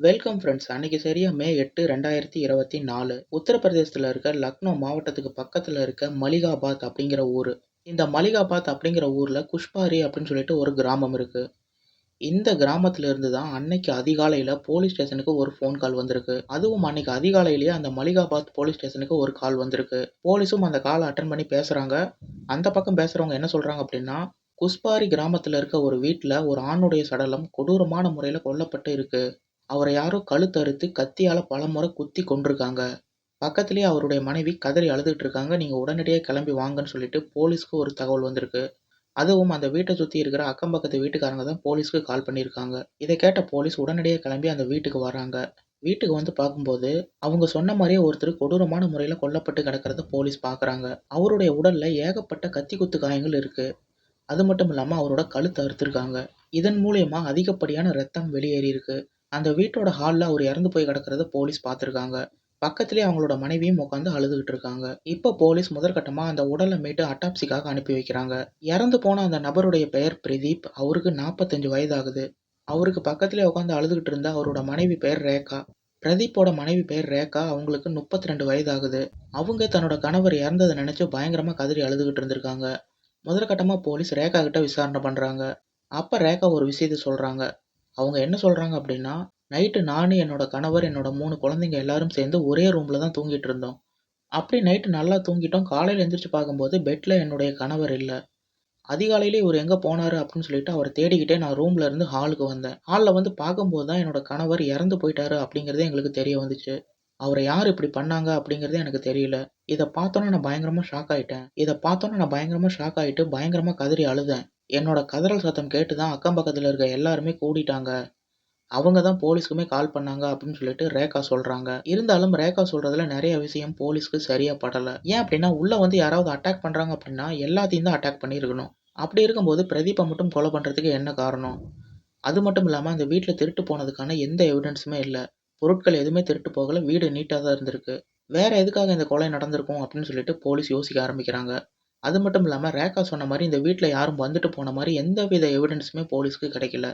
Welcome friends அன்னைக்கு சரியாக மே எட்டு ரெண்டாயிரத்தி இருபத்தி நாலு. உத்தரப்பிரதேசத்தில் இருக்க லக்னோ மாவட்டத்துக்கு பக்கத்தில் இருக்க மலிகாபாத் அப்படிங்கிற ஊர். இந்த மலிகாபாத் அப்படிங்கிற ஊரில் குஷ்பாரி அப்படின்னு சொல்லிட்டு ஒரு கிராமம் இருக்குது இந்த கிராமத்திலிருந்து தான் அன்னைக்கு அதிகாலையில் போலீஸ் ஸ்டேஷனுக்கு ஒரு ஃபோன் கால் வந்திருக்கு. அதுவும் அன்னைக்கு அதிகாலையிலேயே அந்த மலிகாபாத் போலீஸ் ஸ்டேஷனுக்கு ஒரு கால் வந்திருக்கு. போலீஸும் அந்த காலை அட்டன் பண்ணி பேசுகிறாங்க அந்த பக்கம் பேசுகிறவங்க என்ன சொல்கிறாங்க அப்படின்னா குஸ்பாரி கிராமத்தில் இருக்க ஒரு வீட்டில் ஒரு ஆணுடைய சடலம் கொடூரமான முறையில் கொல்லப்பட்டு இருக்குது அவரை யாரோ கழுத்தறுத்து கத்தியால பலமுறை குத்தி கொண்டிருக்காங்க பக்கத்திலேயே அவருடைய மனைவி கதறி அழுதுட்டு இருக்காங்க நீங்க உடனடியாக கிளம்பி வாங்கன்னு சொல்லிட்டு போலீஸ்க்கு ஒரு தகவல் வந்திருக்கு. அதுவும் அந்த வீட்டை சுத்தி இருக்கிற அக்கம் பக்கத்து வீட்டுக்காரங்க தான் போலீஸ்க்கு கால் பண்ணியிருக்காங்க. இதை கேட்ட போலீஸ் உடனடியாக கிளம்பி அந்த வீட்டுக்கு வராங்க. வீட்டுக்கு வந்து பார்க்கும்போது அவங்க சொன்ன மாதிரியே ஒருத்தர் கொடூரமான முறையில் கொல்லப்பட்டு கிடக்கிறத போலீஸ் பார்க்குறாங்க அவருடைய உடல்ல ஏகப்பட்ட கத்தி குத்து காயங்கள் இருக்கு. அது மட்டும் இல்லாமல் அவரோட கழுத்து அறுத்திருக்காங்க. இதன் மூலியமா அதிகப்படியான ரத்தம் வெளியேறியிருக்கு. அந்த வீட்டோட ஹாலில் அவர் இறந்து போய் கிடக்கிறத போலீஸ் பார்த்துருக்காங்க. பக்கத்துலேயே அவங்களோட மனைவியும் உட்காந்து அழுதுகிட்டு இருக்காங்க. இப்போ போலீஸ் முதற்கட்டமாக அந்த உடலை மீட்டு அட்டாப்சிக்காக அனுப்பி வைக்கிறாங்க. இறந்து போன அந்த நபருடைய பெயர் பிரதீப். அவருக்கு நாற்பத்தஞ்சு வயதாகுது. அவருக்கு பக்கத்திலே உட்காந்து அழுதுகிட்டு இருந்த அவரோட மனைவி பெயர் ரேகா. பிரதீப்போட மனைவி பெயர் ரேகா அவங்களுக்கு முப்பத்தி ரெண்டு வயதாகுது. அவங்க தன்னோட கணவர் இறந்ததை நினைச்சு பயங்கரமா கதறி அழுதுகிட்டு இருந்திருக்காங்க. முதற்கட்டமா போலீஸ் ரேகா கிட்ட விசாரணை பண்றாங்க. அப்ப ரேகா ஒரு விஷயத்த சொல்றாங்க. அவங்க என்ன சொல்கிறாங்க அப்படின்னா நைட்டு நான் என்னோட கணவர் என்னோட மூணு குழந்தைங்க எல்லாரும் சேர்ந்து ஒரே ரூமில் தான் தூங்கிட்டு இருந்தோம். அப்படி நைட்டு நல்லா தூங்கிட்டோம். காலையில் எந்திரிச்சு பார்க்கும்போது பெட்டில் என்னுடைய கணவர் இல்லை. அதிகாலையிலே இவர் எங்கே போனாரு? அப்படின்னு சொல்லிட்டு அவரை தேடிக்கிட்டே நான் ரூமில் இருந்து ஹாலுக்கு வந்தேன். ஹாலில் வந்து பார்க்கும்போது தான் என்னோட கணவர் இறந்து போயிட்டாரு அப்படிங்கிறதே எங்களுக்கு தெரிய வந்துச்சு. அவரை யார் இப்படி பண்ணாங்க அப்படிங்கிறதே எனக்கு தெரியல. இதை பார்த்தோன்னே நான் பயங்கரமாக ஷாக் ஆகிட்டேன் இதை பார்த்தோன்னே நான் பயங்கரமாக ஷாக் ஆகிட்டு பயங்கரமாக கதறி அழுதேன். என்னோட கதறல் சத்தம் கேட்டு தான் அக்கம் பக்கத்தில் இருக்க எல்லாருமே கூடிட்டாங்க. அவங்க தான் போலீஸ்க்குமே கால் பண்ணாங்க அப்படின்னு சொல்லிட்டு ரேகா சொல்றாங்க. இருந்தாலும் ரேகா சொல்றதுல நிறைய விஷயம் போலீஸ்க்கு சரியா படல. ஏன் அப்படின்னா உள்ள வந்து யாராவது அட்டாக் பண்றாங்க அப்படின்னா எல்லாத்தையும் தான் அட்டாக் பண்ணியிருக்கணும். அப்படி இருக்கும்போது பிரதீப்பை மட்டும் கொலை பண்றதுக்கு என்ன காரணம்? அது மட்டும் இல்லாமல் அந்த வீட்டில் திருட்டு போனதுக்கான எந்த எவிடன்ஸுமே இல்லை. பொருட்கள் எதுவுமே திருட்டு போகல. வீடு நீட்டாக தான் இருந்திருக்கு. வேற எதுக்காக இந்த கொலை நடந்திருக்கும் அப்படின்னு சொல்லிட்டு போலீஸ் யோசிக்க ஆரம்பிக்கிறாங்க. அது மட்டும் இல்லாமல் ரேகா சொன்ன மாதிரி இந்த வீட்டில் யாரும் வந்துட்டு போன மாதிரி எந்த வித எவிடன்ஸுமே போலீஸ்க்கு கிடைக்கல.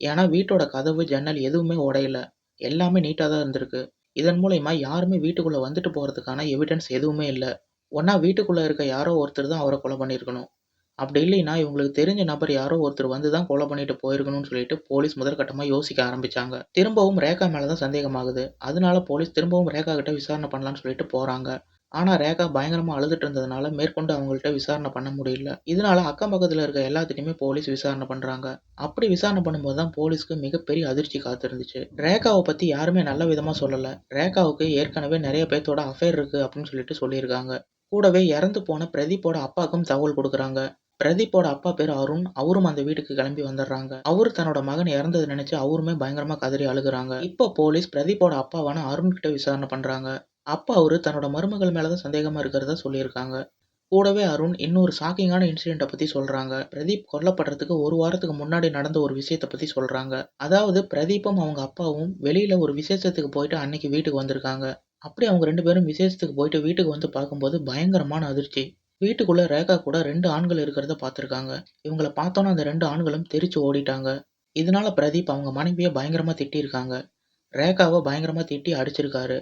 ஏன்னா வீட்டோட கதவு ஜன்னல் எதுவுமே உடையல. எல்லாமே நீட்டாக தான் இருந்திருக்கு. இதன் மூலயமா யாருமே வீட்டுக்குள்ளே வந்துட்டு போகிறதுக்கான எவிடன்ஸ் எதுவுமே இல்லை. ஒன்றா வீட்டுக்குள்ளே இருக்க யாரோ ஒருத்தர் தான் அவரை கொலை பண்ணியிருக்கணும். அப்படி இல்லைன்னா இவங்களுக்கு தெரிஞ்ச நபர் யாரோ ஒருத்தர் வந்து தான் கொலை பண்ணிட்டு போயிருக்கணும்னு சொல்லிட்டு போலீஸ் முதற்கட்டமாக யோசிக்க ஆரம்பிச்சாங்க. திரும்பவும் ரேகா மேலே தான் சந்தேகமாகுது. அதனால போலீஸ் திரும்பவும் ரேகா கிட்ட விசாரணை பண்ணலாம்னு சொல்லிட்டு போகிறாங்க ஆனால் ரேகா பயங்கரமாக அழுதுட்டு இருந்ததுனால மேற்கொண்டு அவங்கள்ட்ட விசாரணை பண்ண முடியல. இதனால அக்கம் பக்கத்தில் இருக்க எல்லாத்துட்டையுமே போலீஸ் விசாரணை பண்ணுறாங்க அப்படி விசாரணை பண்ணும்போது தான் போலீஸ்க்கு மிகப்பெரிய அதிர்ச்சி காத்திருந்துச்சு. ரேகாவை பற்றி யாருமே நல்ல விதமாக சொல்லலை. ரேகாவுக்கு ஏற்கனவே நிறைய பேர்த்தோட அஃபேர் இருக்குது அப்படின்னு சொல்லிட்டு சொல்லியிருக்காங்க. கூடவே இறந்து போன பிரதீப்போட அப்பாவுக்கும் தகவல் கொடுக்குறாங்க. பிரதீப்போட அப்பா பேர் அருண். அவரும் அந்த வீட்டுக்கு கிளம்பி வந்துடுறாங்க. அவரு தன்னோட மகன் இறந்ததை நினைச்சு அவருமே பயங்கரமா கதறி அழுகுறாங்க. இப்போ போலீஸ் பிரதீப்போட அப்பாவான அருண் கிட்ட விசாரணை பண்றாங்க. அப்பா அவர் தன்னோட மருமகள் மேலே தான் சந்தேகமாக இருக்கிறதா சொல்லியிருக்காங்க. கூடவே அருண் இன்னொரு ஷாக்கிங்கான இன்சிடெண்ட்டை பற்றி சொல்கிறாங்க பிரதீப் கொல்லப்படுறதுக்கு ஒரு வாரத்துக்கு முன்னாடி நடந்த ஒரு விஷயத்தை பற்றி சொல்கிறாங்க அதாவது பிரதீப்பும் அவங்க அப்பாவும் வெளியில் ஒரு விசேஷத்துக்கு போயிட்டு அன்னைக்கு வீட்டுக்கு வந்திருக்காங்க. அப்படி அவங்க ரெண்டு பேரும் விசேஷத்துக்கு போயிட்டு வீட்டுக்கு வந்து பார்க்கும்போது பயங்கரமான அதிர்ச்சி. வீட்டுக்குள்ளே ரேகா கூட ரெண்டு ஆண்கள் இருக்கிறத பார்த்துருக்காங்க. இவங்கள பார்த்தோன்னா அந்த ரெண்டு ஆண்களும் தெரிச்சு ஓடிட்டாங்க. இதனால பிரதீப் அவங்க மனைவியை பயங்கரமாக திட்டியிருக்காங்க. ரேகாவை பயங்கரமாக திட்டி அடிச்சிருக்காரு.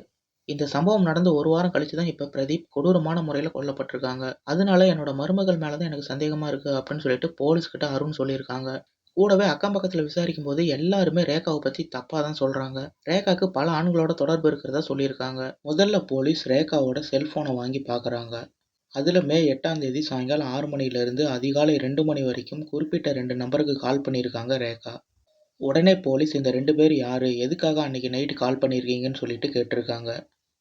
இந்த சம்பவம் நடந்து ஒரு வாரம் கழிச்சு தான் இப்போ பிரதீப் கொடூரமான முறையில் கொல்லப்பட்டிருக்காங்க. அதனால என்னோட மருமகள் மேலே தான் எனக்கு சந்தேகமாக இருக்குது அப்படின்னு சொல்லிட்டு போலீஸ்கிட்ட அருண் சொல்லியிருக்காங்க. கூடவே அக்கம் பக்கத்தில் விசாரிக்கும் போது எல்லாருமே ரேகாவை பற்றி தப்பாக தான் சொல்கிறாங்க ரேகாக்கு பல ஆண்களோட தொடர்பு இருக்கிறதா சொல்லியிருக்காங்க. முதல்ல போலீஸ் ரேகாவோட செல்ஃபோனை வாங்கி பார்க்குறாங்க அதில் மே எட்டாம் தேதி சாயங்காலம் ஆறு மணிலேருந்து அதிகாலை ரெண்டு மணி வரைக்கும் குறிப்பிட்ட ரெண்டு நம்பருக்கு கால் பண்ணியிருக்காங்க ரேகா. உடனே போலீஸ் இந்த ரெண்டு பேர் யார்? எதுக்காக அன்னைக்கு நைட்டு கால் பண்ணியிருக்கீங்கன்னு சொல்லிட்டு கேட்டிருக்காங்க.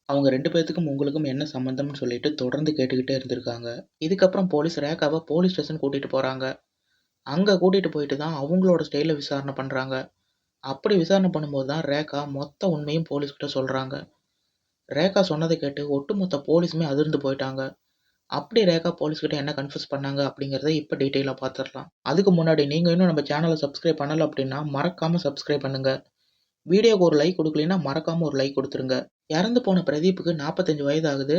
அவங்க ரெண்டு பேர்த்துக்கும் உங்களுக்கும் என்ன சம்மந்தம்னு சொல்லிட்டு தொடர்ந்து கேட்டுக்கிட்டே இருந்திருக்காங்க. இதுக்கப்புறம் போலீஸ் ரேகாவை போலீஸ் ஸ்டேஷன் கூட்டிகிட்டு போகிறாங்க அங்கே கூட்டிகிட்டு போயிட்டு தான் அவங்களோட ஸ்டைலில் விசாரணை பண்ணுறாங்க அப்படி விசாரணை பண்ணும்போது தான் ரேகா மொத்த உண்மையும் போலீஸ்கிட்ட சொல்கிறாங்க ரேகா சொன்னதை கேட்டு ஒட்டுமொத்த போலீஸுமே அதிர்ந்து போயிட்டாங்க. அப்படி ரேகா போலீஸ்கிட்ட என்ன கன்ஃபியூஸ் பண்ணாங்க அப்படிங்கிறத இப்போ டீட்டெயிலாக பார்த்துடலாம் அதுக்கு முன்னாடி நீங்கள் இன்னும் நம்ம சேனலை சப்ஸ்கிரைப் பண்ணலை அப்படின்னா மறக்காமல் சப்ஸ்கிரைப் பண்ணுங்கள் வீடியோக்கு ஒரு லைக் கொடுக்கலனா மறக்காமல் ஒரு லைக் கொடுத்துருங்க. இறந்து போன பிரதீப்புக்கு நாற்பத்தஞ்சு வயது ஆகுது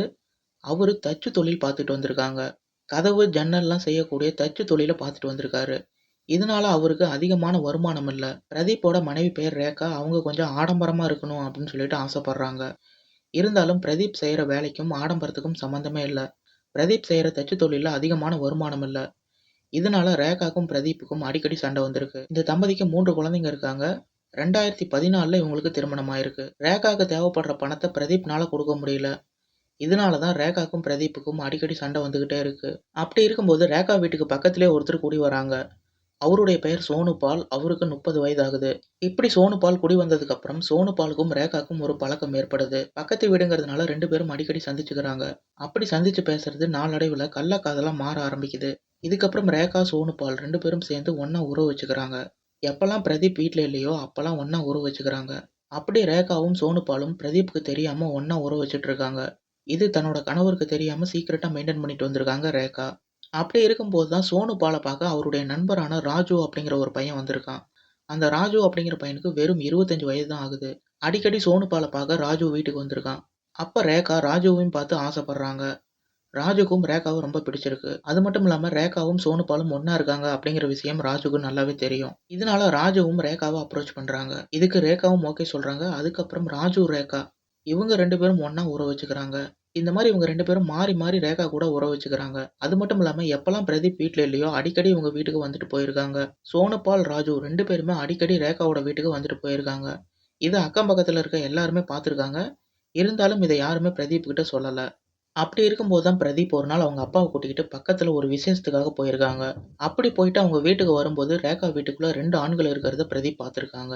அவர் தச்சு தொழில் பார்த்துட்டு வந்திருக்காங்க கதவு ஜன்னல்லாம் செய்யக்கூடிய தச்சு தொழிலை பார்த்துட்டு வந்திருக்காரு இதனால அவருக்கு அதிகமான வருமானம் இல்லை பிரதீப்போட மனைவி பேர் ரேகா. அவங்க கொஞ்சம் ஆடம்பரமாக இருக்கணும் அப்படின்னு சொல்லிட்டு ஆசைப்படுறாங்க. இருந்தாலும் பிரதீப் செய்கிற வேலைக்கும், ஆடம்பரத்துக்கும் சம்மந்தமே இல்லை பிரதீப் செய்கிற தச்சு தொழிலில் அதிகமான வருமானம் இல்லை இதனால ரேகாக்கும், பிரதீப்புக்கும் அடிக்கடி சண்டை வந்திருக்கு. இந்த தம்பதிக்கு மூன்று குழந்தைங்க இருக்காங்க. 2014ல இவங்களுக்கு திருமணம் ஆயிருக்கு. ரேகாவுக்கு தேவைப்படுற பணத்தை பிரதீப்னால கொடுக்க முடியல. இதனால தான் ரேகாக்கும், பிரதீப்புக்கும் அடிக்கடி சண்டை வந்துக்கிட்டே இருக்கு. அப்படி இருக்கும்போது ரேகா வீட்டுக்கு பக்கத்துலேயே ஒருத்தர் குடி வராங்க. அவருடைய பெயர் சோனுபால். அவருக்கு முப்பது வயதாகுது இப்படி சோனுபால் குடி வந்ததுக்கு அப்புறம் சோனுபாலுக்கும், ரேகாக்கும் ஒரு பழக்கம் ஏற்படுது. பக்கத்து வீடுங்கிறதுனால ரெண்டு பேரும் அடிக்கடி சந்திச்சுக்கிறாங்க. அப்படி சந்திச்சு பேசுறது நாளடைவுல கள்ளக்காதெல்லாம் மாற ஆரம்பிக்குது. இதுக்கப்புறம் ரேகா, சோனுபால் ரெண்டு பேரும் சேர்ந்து ஒன்றா உறவு வச்சுக்கிறாங்க. எப்போல்லாம் பிரதீப் வீட்டில் இல்லையோ அப்போல்லாம் ஒன்றா உறவு வச்சுக்கிறாங்க. அப்படி ரேகாவும், சோனுபாலும் பிரதீப்புக்கு தெரியாமல் ஒன்றா உறவு வச்சுட்ருக்காங்க இது தன்னோட கணவருக்கு தெரியாமல் சீக்கிரட்டாக மெயின்டைன் பண்ணிட்டு வந்திருக்காங்க ரேகா. அப்படி இருக்கும்போது தான் சோனுபால பார்க்க அவருடைய நண்பரான ராஜு அப்படிங்கிற ஒரு பையன் வந்திருக்கான். அந்த ராஜு அப்படிங்கிற பையனுக்கு வெறும் 25 வயது தான் ஆகுது. அடிக்கடி சோனுபால பார்க்க ராஜு வீட்டுக்கு வந்திருக்கான். அப்போ ரேகா ராஜுவையும் பார்த்து ஆசைப்படுறாங்க. ராஜுக்கும் ரேகாவும் ரொம்ப பிடிச்சிருக்கு. அது மட்டும் இல்லாம ரேகாவும், சோனுபாலும் ஒன்றா இருக்காங்க அப்படிங்கிற விஷயம் ராஜுக்கு நல்லாவே தெரியும். இதனால ராஜுவும் ரேகாவ அப்ரோச் பண்றாங்க. இதுக்கு ரேகாவும் ஓகே சொல்றாங்க. அதுக்கப்புறம் ராஜு, ரேகா இவங்க ரெண்டு பேரும் ஒன்றா உற வச்சுக்கிறாங்க. இந்த மாதிரி இவங்க ரெண்டு பேரும் மாறி, மாறி ரேகா கூட உற வச்சுக்கிறாங்க. அது மட்டும் இல்லாம எப்பெல்லாம் பிரதீப் வீட்டில் இல்லையோ அடிக்கடி இவங்க வீட்டுக்கு வந்துட்டு போயிருக்காங்க. சோனுபால், ராஜு ரெண்டு பேருமே அடிக்கடி ரேகாவோட வீட்டுக்கு வந்துட்டு போயிருக்காங்க. இது அக்கம் பக்கத்துல இருக்க எல்லாருமே பார்த்துருக்காங்க இருந்தாலும் இதை யாருமே பிரதீப் கிட்ட சொல்லலை அப்படி இருக்கும்போது தான் பிரதீப் ஒரு நாள் அவங்க அப்பாவை கூட்டிக்கிட்டு பக்கத்தில் ஒரு விசேஷத்துக்காக போயிருக்காங்க. அப்படி போயிட்டு அவங்க வீட்டுக்கு வரும்போது ரேகா வீட்டுக்குள்ளே ரெண்டு ஆண்கள் இருக்கிறத பிரதீப் பார்த்துருக்காங்க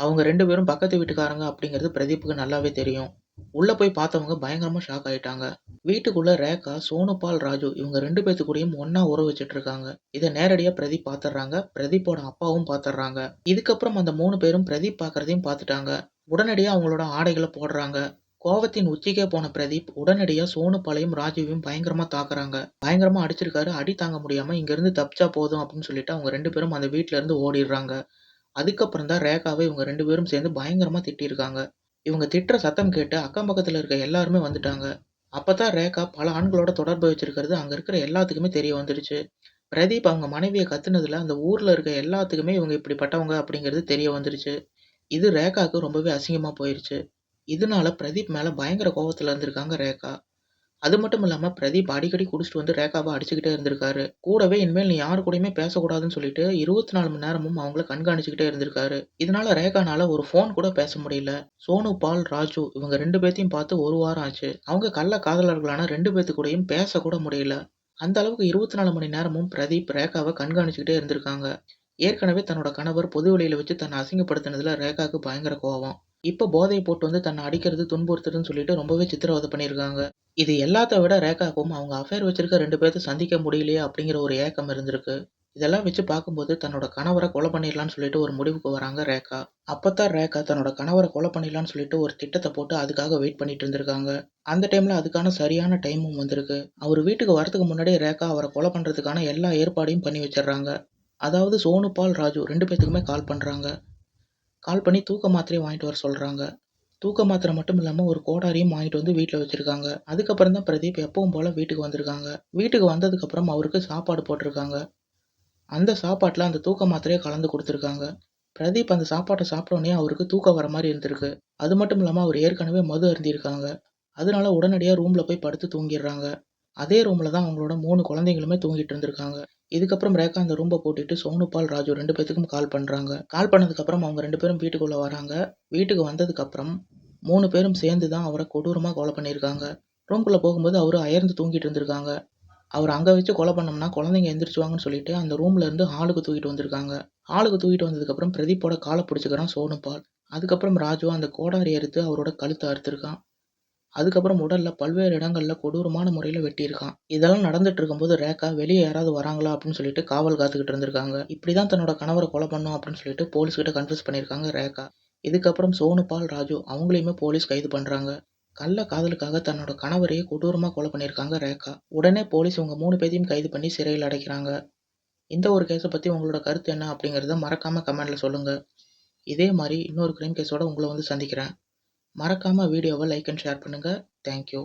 அவங்க ரெண்டு பேரும் பக்கத்து வீட்டுக்காரங்க அப்படிங்கிறது பிரதீப்புக்கு நல்லாவே தெரியும். உள்ளே போய் பார்த்தவங்க பயங்கரமாக ஷாக் ஆயிட்டாங்க. வீட்டுக்குள்ளே ரேகா, சோனுபால், ராஜு இவங்க 2 பேத்து கூடயும் ஒண்ணா உறவு வச்சுட்டு இருக்காங்க. நேரடியாக பிரதீப் பார்த்துட்றாங்க பிரதீப்போட அப்பாவும் பார்த்துட்றாங்க இதுக்கப்புறம் அந்த மூணு பேரும் பிரதீப் பார்க்குறதையும் பார்த்துட்டாங்க. உடனடியாக அவங்களோட ஆடைகளை போடுறாங்க. கோவத்தின் உச்சிக்கே போன பிரதீப் உடனடியா சோனுபாலையும், ராஜீவையும் பயங்கரமா தாக்குறாங்க. பயங்கரமா அடிச்சிருக்காரு. அடி தாங்க முடியாம இங்கிருந்து தப்பிச்சா போதும் அப்படின்னு சொல்லிட்டு அவங்க ரெண்டு பேரும் அந்த வீட்டுல இருந்து ஓடிடுறாங்க. அதுக்கப்புறம் தான் ரேகாவை இவங்க ரெண்டு பேரும் சேர்ந்து பயங்கரமா திட்டிருக்காங்க இவங்க திட்டுற சத்தம் கேட்டு அக்கம் பக்கத்துல இருக்க எல்லாருமே வந்துட்டாங்க. அப்பதான் ரேகா பல ஆண்களோட தொடர்பு வச்சிருக்கிறது அங்க இருக்கிற எல்லாத்துக்குமே தெரிய வந்துடுச்சு. பிரதீப் அவங்க மனைவியை கத்துனதுல அந்த ஊர்ல இருக்க எல்லாத்துக்குமே இவங்க இப்படிப்பட்டவங்க அப்படிங்கிறது தெரிய வந்துருச்சு. இது ரேகாவுக்கு ரொம்பவே அசிங்கமா போயிருச்சு. இதனால பிரதீப் மேல பயங்கர கோவத்தில் இருந்திருக்காங்க ரேகா. அது மட்டும் இல்லாம பிரதீப் அடிக்கடி குடிச்சிட்டு வந்து ரேகாவை அடிச்சுக்கிட்டே இருந்திருக்காரு. கூடவே இனிமேல் நீ யாரு கூடயுமே பேசக்கூடாதுன்னு சொல்லிட்டு 24 மணி நேரமும் அவங்கள கண்காணிச்சுக்கிட்டே இருந்திருக்காரு. இதனால ரேகானால ஒரு ஃபோன் கூட பேச முடியல. சோனு பால் ராஜு இவங்க ரெண்டு பேர்த்தையும் பார்த்து ஒரு வாரம் ஆச்சு. அவங்க கள்ள காதலர்களான ரெண்டு பேர்த்து கூடயும் பேச கூட முடியல. அந்த அளவுக்கு 24 மணி நேரமும் பிரதீப் ரேகாவை கண்காணிச்சுக்கிட்டே இருந்திருக்காங்க. ஏற்கனவே தன்னோட கணவர் பொதுவெளியில வச்சு தன்னை அசிங்கப்படுத்தினதுல ரேகாவுக்கு பயங்கர கோவம். இப்போ போதையை போட்டு வந்து தன்னை அடிக்கிறது, துன்புறுத்துறதுன்னு சொல்லிட்டு ரொம்பவே சித்திரவதை பண்ணியிருக்காங்க. இது எல்லாத்த விட ரேகாக்கும் அவங்க அஃபேர் வச்சிருக்க ரெண்டு பேர்த்த சந்திக்க முடியலையே அப்படிங்கிற ஒரு ஏக்கம் இருந்திருக்கு. இதெல்லாம் வச்சு பார்க்கும்போது தன்னோட கணவரை கொலை பண்ணிடலான்னு சொல்லிட்டு ஒரு முடிவுக்கு வராங்க ரேகா. அப்பதான் ரேகா தன்னோட கணவரை கொலை பண்ணிடலான்னு சொல்லிட்டு ஒரு திட்டத்தை போட்டு அதுக்காக வெயிட் பண்ணிட்டு இருந்திருக்காங்க. அந்த டைம்ல அதுக்கான சரியான டைமும் வந்திருக்கு. அவர் வீட்டுக்கு வரதுக்கு முன்னாடியே ரேகா அவரை கொலை பண்றதுக்கான எல்லா ஏற்பாடையும் பண்ணி வச்சிடுறாங்க. அதாவது சோனுபால், ராஜு ரெண்டு பேத்துக்குமே கால் பண்றாங்க. கால் பண்ணி தூக்க மாத்திரையை வாங்கிட்டு வர சொல்கிறாங்க தூக்க மாத்திரை மட்டும் இல்லாமல் ஒரு கோடாரியும் வாங்கிட்டு வந்து வீட்டில் வச்சுருக்காங்க அதுக்கப்புறம் தான் பிரதீப் எப்பவும் போல் வீட்டுக்கு வந்திருக்காங்க. வீட்டுக்கு வந்ததுக்கப்புறம் அவருக்கு சாப்பாடு போட்டிருக்காங்க. அந்த சாப்பாட்டில் அந்த தூக்க மாத்திரையை கலந்து கொடுத்துருக்காங்க பிரதீப் அந்த சாப்பாட்டை சாப்பிட்டோன்னே அவருக்கு தூக்கம் வர மாதிரி இருந்திருக்கு. அது மட்டும் இல்லாமல் அவர் ஏற்கனவே மது அருந்திருக்காங்க அதனால உடனடியாக ரூமில் போய் படுத்து தூங்கிடுறாங்க. அதே ரூமில் தான் அவங்களோட மூணு குழந்தைங்களுமே தூங்கிட்டு இருந்திருக்காங்க. இதுக்கப்புறம் ரேகா அந்த ரூம்பை பூட்டிட்டு சோனுபால், ராஜு ரெண்டு பேத்துக்கும் கால் பண்ணுறாங்க கால் பண்ணதுக்கப்புறம் அவங்க ரெண்டு பேரும் வீட்டுக்குள்ளே வராங்க. வீட்டுக்கு வந்ததுக்கப்புறம் மூணு பேரும் சேர்ந்து தான் அவரை கொடூரமாக கொலை பண்ணியிருக்காங்க. ரூம்குள்ளே போகும்போது அவர் அயர்ந்து தூங்கிட்டு இருந்திருக்காங்க. அவர் அங்கே வச்சு கொலை பண்ணோம்னா குழந்தைங்க எந்திரிச்சுவாங்கன்னு சொல்லிட்டு அந்த ரூம்ல இருந்து ஹாலுக்கு தூக்கிட்டு வந்திருக்காங்க. ஹாலுக்கு தூக்கிட்டு வந்ததுக்கப்புறம் பிரதீப்போட காலை பிடிச்சிக்கிறான் சோனுபால். அதுக்கப்புறம் ராஜு அந்த கோடாரி அறுத்து அவரோட கழுத்தை அறுத்திருக்கான். அதுக்கப்புறம் உடல்ல பல்வேறு இடங்கள்ல கொடூரமான முறையில வெட்டியிருக்கான். இதெல்லாம் நடந்துட்டு இருக்கும்போது ரேகா வெளியே யாராவது வராங்களா அப்படின்னு சொல்லிட்டு காவல் காத்துக்கிட்டு இருந்திருக்காங்க. இப்படிதான் தன்னோட கணவரை கொலை பண்ணோம் அப்படின்னு சொல்லிட்டு போலீஸ் கிட்ட கன்ஃபெஸ் பண்ணியிருக்காங்க ரேகா. இதுக்கப்புறம் சோனுபால், ராஜு அவங்களையுமே போலீஸ் கைது பண்றாங்க. கள்ள காதலுக்காக தன்னோட கணவரையே கொடூரமா கொலை பண்ணியிருக்காங்க ரேகா. உடனே போலீஸ் இவங்க 3 பேத்தையும் கைது பண்ணி சிறையில் அடைக்கிறாங்க. இந்த ஒரு கேஸை பத்தி உங்களோட கருத்து என்ன அப்படிங்கிறத மறக்காம கமெண்ட்ல சொல்லுங்க. இதே மாதிரி இன்னொரு கிரைம் கேஸோட உங்களை வந்து சந்திக்கிறேன். மறக்காமல் வீடியோவை லைக் அண்ட் ஷேர் பண்ணுங்கள் தேங்க் யூ.